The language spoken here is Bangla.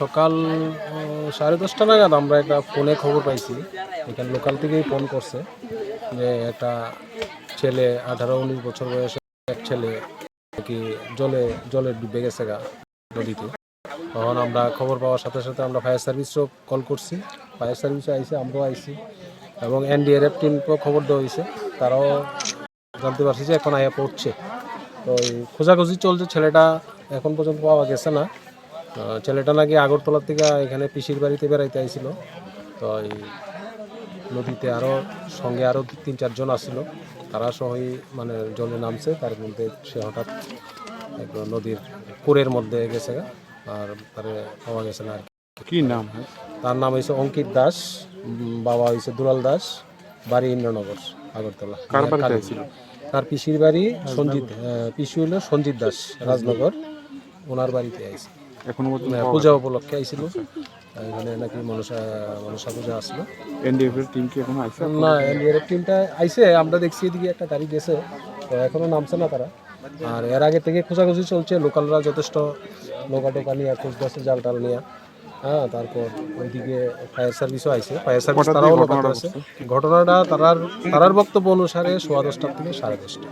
সকাল সাড়ে দশটা নাগাদ আমরা একটা ফোনে খবর পাইছি। এখানে লোকাল থেকেই ফোন করছে যে একটা ছেলে আঠারো, উনিশ বছর বয়সে এক ছেলে কি জলে জলে ডুবে গেছে গা নদীতে। তখন আমরা খবর পাওয়ার সাথে সাথে আমরা ফায়ার সার্ভিসও কল করছি। ফায়ার সার্ভিসও আইসে, আমরাও আইসি এবং এনডিআরএফ টিমকেও খবর দেওয়া হয়েছে। তারাও জানতে পারছি যে এখন আয়া পড়ছে। তো খোঁজাখুঁজি চলছে, ছেলেটা এখন পর্যন্ত পাওয়া গেছে না। আহ, ছেলেটা নাকি আগরতলা থেকে এখানে পিসির বাড়িতে বেড়াইতে আইছিল তো এই নদীতে আরও সঙ্গে আরও তিন চারজন আসছিল তারা সহই মানে জলে নামছে তার মধ্যে সে হঠাৎ নদীর পুরের মধ্যে গেছে আর তারে পাওয়া গেছে না আর কি। নাম তার নাম হয়েছে অঙ্কিত দাস বাবা হয়েছে দুলাল দাস বাড়ি ইন্দ্রনগর আগরতলা। আইছিল? তার পিসির বাড়ি সঞ্জিত পিসি হলো সঞ্জিত দাস রাজনগর ওনার বাড়িতে আইছে এখনও পর্যন্ত পূজা উপলক্ষে আইছিল। এখানে নাকি মনসা মনসা পূজা আসলো। এনডিএফ এর টিম কি এখনও আইছে না এনডিআরএফ টিমটা আইছে। আমরা দেখছি এদিকে একটা গাড়ি গেছে। তো এখনও নামছে না তারা। আর এর আগে থেকে খোঁজাখুঁজি চলছে। লোকালরা যথেষ্ট নৌকা টোকা নিয়ে খুঁজতেছে জাল টাল নিয়ে। হ্যাঁ তারপর ওইদিকে ফায়ার সার্ভিসও আইছে। ফায়ার সার্ভিস তারাও ঘটনাটা তারার তারার বক্তব্য অনুসারে সোয়া দশটার থেকে সাড়ে দশটা।